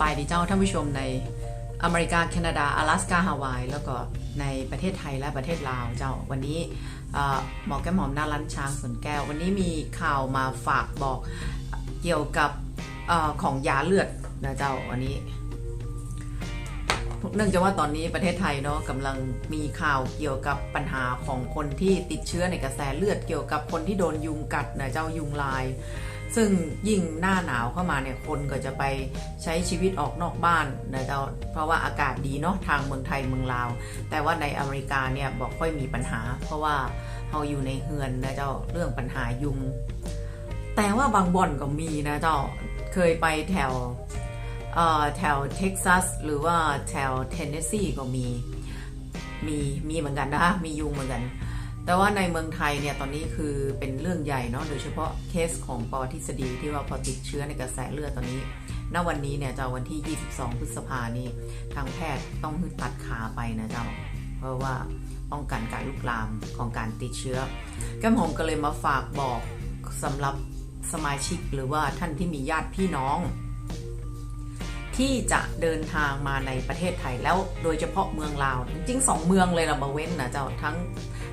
บายดีเจ้าท่านผู้ชมในอเมริกา แคนาดา阿拉斯าฮาวาย แล้วก็ในประเทศไทยและประเทศลาวเจ้า วันนี้เอ่อหมอแก้มหอมหน้าร้านช้างสวนแก้ว วันนี้มีข่าวมาฝากบอกเกี่ยวกับเออของยาเลือดนะเจ้าวันนี้ เนื่องจากว่าตอนนี้ประเทศไทยเนาะกำลังมีข่าวเกี่ยวกับปัญหาของคนที่ติดเชื้อในกระแสเลือดเกี่ยวกับคนที่โดนยุงกัดนะเจ้ายุงลาย ซึ่งยิ่งหน้าหนาวเข้ามาเนี่ยคนก็จะไปใช้ชีวิตออกนอกบ้านนะเจ้าเพราะว่าอากาศดีเนาะทางเมืองไทยเมืองลาว แต่ว่าในอเมริกาเนี่ยบอกค่อยมีปัญหา เพราะว่าเราอยู่ในเฮือนนะเจ้าเรื่องปัญหายุง แต่ว่าบางบ่อนก็มีนะเจ้าเคยไปแถวเอ่อแถวเท็กซัสหรือว่าแถวเทนเนสซีก็มีมีมีเหมือนกันนะคะมียุงเหมือนกัน แต่ว่าในเมืองไทยเนี่ยตอนนี้คือเป็นเรื่องใหญ่เนาะโดยเฉพาะเคสของปอทฤษฎีที่ว่าพอติดเชื้อในกระแสเลือดตอนนี้ณวันนี้เนี่ยจะวันที่ 22 พฤษภานี้ทางแพทย์ต้องตัดขาไปนะเจ้า เพราะว่าป้องกันการลุกลามของการติดเชื้อ แก้มหอมก็เลยมาฝากบอกสำหรับสมาชิกหรือว่าท่านที่มีญาติพี่น้อง ที่จะเดินทางมาในประเทศไทยแล้วโดยเฉพาะเมืองลาวจริงๆสองเมืองเลยเรามาเว้นนะเจ้าทั้ง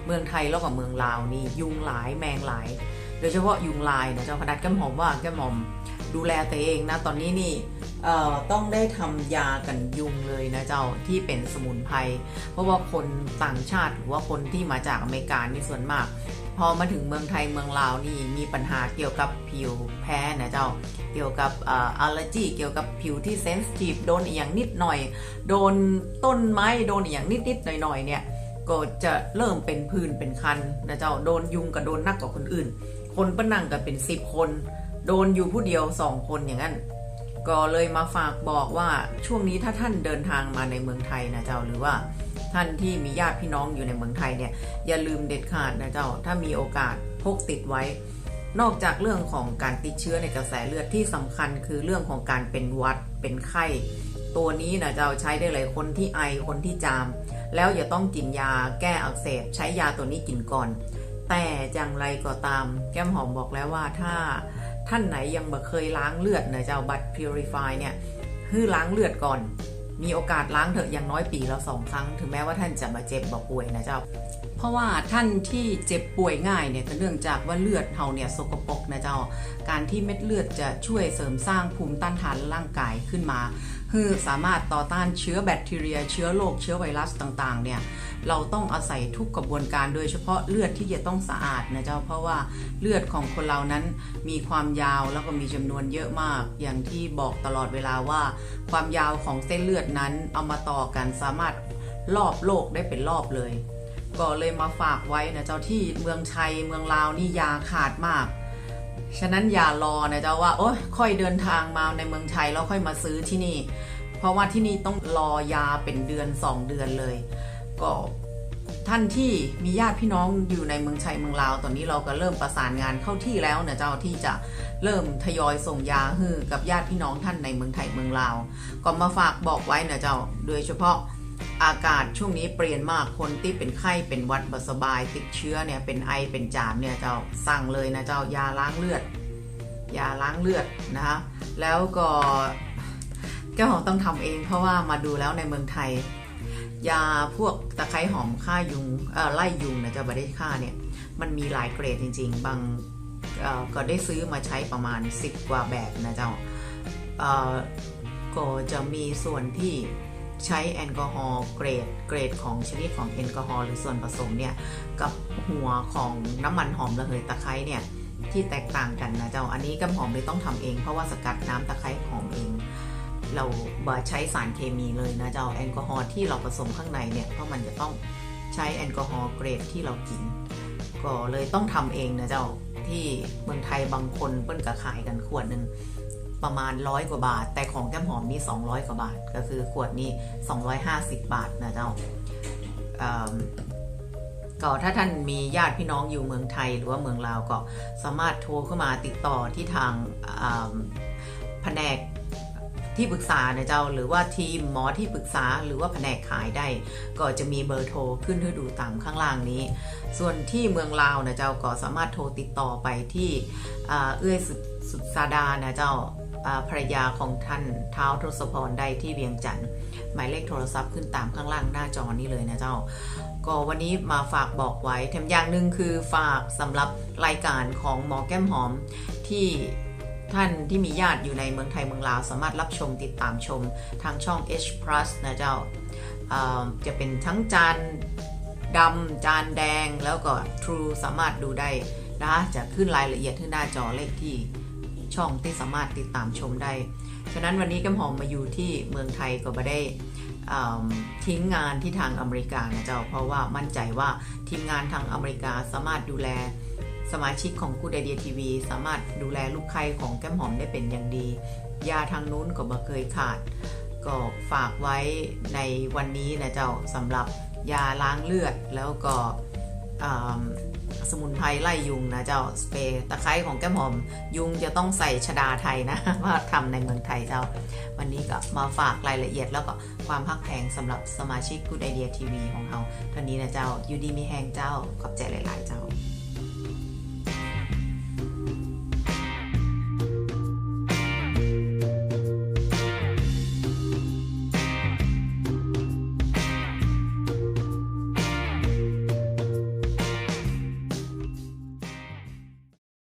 เมืองไทยแล้วก็เมืองลาวนี่ยุงหลายแมงหลาย โดยเฉพาะยุงลายนะเจ้าขนาดแก้มหอมว่าแก้มหอมดูแลตัวเองนะตอนนี้นี่ต้องได้ทำยากันยุงเลยนะเจ้าที่เป็นสมุนไพรเพราะว่าคนต่างชาติหรือว่าคนที่มาจากอเมริกานี่ส่วนมาก พอมาถึงเมืองไทยเมืองลาวนี่มีปัญหาเกี่ยวกับผิวแพ้นะเจ้า เกี่ยวกับอัลเลอร์จีเกี่ยวกับผิวที่เซนซิทีฟโดนอย่างนิดหน่อย โดนต้นไม้โดนอย่างนิดนิดหน่อยหน่อยเนี่ยก็จะเริ่มเป็นพื้นเป็นคันนะเจ้าโดนยุงกับโดนนักกว่าคนอื่น คนปะนั่งกันเป็นสิบคน โดนอยู่ผู้เดียวสองคนอย่างนั้นก็เลยมาฝากบอกว่าช่วงนี้ถ้าท่านเดินทางมาในเมืองไทยนะเจ้าหรือว่า ท่านที่มีญาติพี่น้องอยู่ในเมืองไทยเนี่ยอย่าลืมเด็ดขาดนะเจ้า ถ้ามีโอกาสพกติดไว้ นอกจากเรื่องของการติดเชื้อในกระแสเลือดที่สำคัญคือเรื่องของการเป็นวัดเป็นไข้ ตัวนี้นะเจ้าใช้ได้เลยคนที่ไอคนที่จาม แล้วอย่าต้องกินยาแก้อักเสบ ใช้ยาตัวนี้กินก่อน แต่อย่างไรก็ตาม แก้มหอมบอกแล้วว่าถ้าท่านไหนยังบ่เคยล้างเลือดนะเจ้าบัตร purify เนี่ยฮือล้างเลือดก่อน มีโอกาสล้างเถอะอย่างน้อยปีละสองครั้ง ถึงแม้ว่าท่านจะมาเจ็บบ่ป่วยนะเจ้า เพราะว่าท่านที่เจ็บป่วยง่ายเนี่ยก็เนื่องจากว่าเลือดเฮาเนี่ยสกปรกนะเจ้า การที่เม็ดเลือดจะช่วยเสริมสร้างภูมิต้านทานร่างกายขึ้นมา คือสามารถต่อต้านเชื้อแบคทีเรีย เชื้อโรคเชื้อไวรัสต่างๆเนี่ยเราต้องอาศัยทุกกระบวนการโดยเฉพาะเลือดที่จะต้องสะอาดนะเจ้าเพราะว่าเลือดของคนเรานั้นมีความยาวแล้วก็มีจำนวนเยอะมาก อย่างที่บอกตลอดเวลาว่า ความยาวของเส้นเลือดนั้นเอามาต่อกันสามารถรอบโลกได้เป็นรอบเลย ก็เลยมาฝากไว้นะเจ้าที่เมืองชัยเมืองลาวนี่ยาขาดมาก ฉะนั้นอย่ารอนะเจ้าว่าโอ้ยค่อยเดินทางมาในเมืองไทยแล้วค่อยมาซื้อที่นี่ เพราะว่าที่นี่ต้องรอยาเป็นเดือน 2 เดือนเลย ก็ท่านที่มีญาติพี่น้องอยู่ในเมืองชัยเมืองลาวตอนนี้เราก็เริ่มประสานงานเข้าที่แล้วนะเจ้าที่จะเริ่มทยอยส่งยาฮือกับญาติพี่น้องท่านในเมืองไทยเมืองลาว ก็มาฝากบอกไว้นะเจ้าโดยเฉพาะ อากาศช่วงนี้เปลี่ยนมากคนที่เป็นไข้เป็นวัดบสบาย ติดเชื้อเนี่ยเป็นไอเป็นจามเนี่ยเจ้าสั่งเลยนะเจ้ายาล้างเลือด ยาล้างเลือดนะคะแล้วก็แก้วหอมต้องทำเองเพราะว่ามาดูแล้วในเมืองไทย ยาพวกตะไคร้หอมฆ่ายุงเออไล่ยุงนะเจ้าบได้ฆ่าเนี่ยมันมีหลายเกรดจริง ๆ บางเออก็ได้ซื้อมาใช้ประมาณ 10 กว่าแบบนะเจ้าเออก็จะมีส่วนที่ ใช้แอลกอฮอล์เกรดเกรดของชนิดของแอลกอฮอล์หรือส่วนผสมเนี่ยกับหัวของน้ำมันหอมระเหยตะไคร้เนี่ยที่แตกต่างกันนะเจ้าอันนี้กำหอมเลยต้องทำเองเพราะว่าสกัดน้ำตะไคร้หอมเอง เราบ่ใช้สารเคมีเลยนะเจ้าแอลกอฮอล์ที่เราผสมข้างในเนี่ยเพราะมันจะต้องใช้แอลกอฮอล์เกรดที่เรากิน ก็เลยต้องทำเองนะเจ้าที่เมืองไทยบางคนเปิ้นก็ขายกันขวดหนึ่ง ประมาณร้อยกว่าบาท แต่ของแก้มหอมนี่200 กว่าบาท ก็คือขวดนี้ 250 บาทนะเจ้าก็ถ้าท่านมีญาติพี่น้องอยู่เมืองไทย หรือว่าเมืองลาวก็สามารถโทรเข้ามาติดต่อที่ทางแผนกที่ปรึกษานะเจ้าหรือว่าทีมหมอที่ปรึกษาหรือว่าแผนกขายได้ ก็จะมีเบอร์โทรขึ้นให้ดูตามข้างล่างนี้ ส่วนที่เมืองลาวนะเจ้าก็สามารถโทรติดต่อไปที่เอื้อยสุดสุดซาดานะเจ้า ภรรยาของท่านเท้าทศพรได้ที่เวียงจันทร์หมายเลขโทรศัพท์ขึ้นตามข้างล่างหน้าจอนี้เลยนะเจ้า ก็วันนี้มาฝากบอกไว้แถมอย่างหนึ่งคือฝากสำหรับรายการของหมอแก้มหอมที่ท่านที่มีญาติอยู่ในเมืองไทยเมืองลาว สามารถรับชมติดตามชมทางช่อง H plus นะเจ้าอ่าจะเป็นทั้งจานดำจานแดงแล้วก็ True สามารถดูได้นะจะขึ้นรายละเอียดที่หน้าจอเลขที่ ช่องที่สามารถติดตามชมได้ ฉะนั้นวันนี้แก้มหอมมาอยู่ที่เมืองไทยก็ไม่ได้ทิ้งงานที่ทางอเมริกานะเจ้า เพราะว่ามั่นใจว่าทีมงานทางอเมริกาสามารถดูแลสมาชิกของกูดไอเดียทีวีสามารถดูแลลูกไข่ของแก้มหอมได้เป็นอย่างดี ยาทางนู้นก็บ่เคยขาด ก็ฝากไว้ในวันนี้นะเจ้าสำหรับยาล้างเลือดแล้วก็ สมุนไพรไล่ยุงนะเจ้าสเปรย์ตะไคร้ของแก้มหอม ยุงจะต้องใส่ชดาไทยนะว่าทำในเมืองไทยเจ้า วันนี้ก็มาฝากรายละเอียดแล้วก็ความพักแพงสำหรับสมาชิกพูดไอเดียทีวีของเราท่านนี้นะเจ้ายูดีมีแหงเจ้าขอบใจหลาย ๆ เจ้า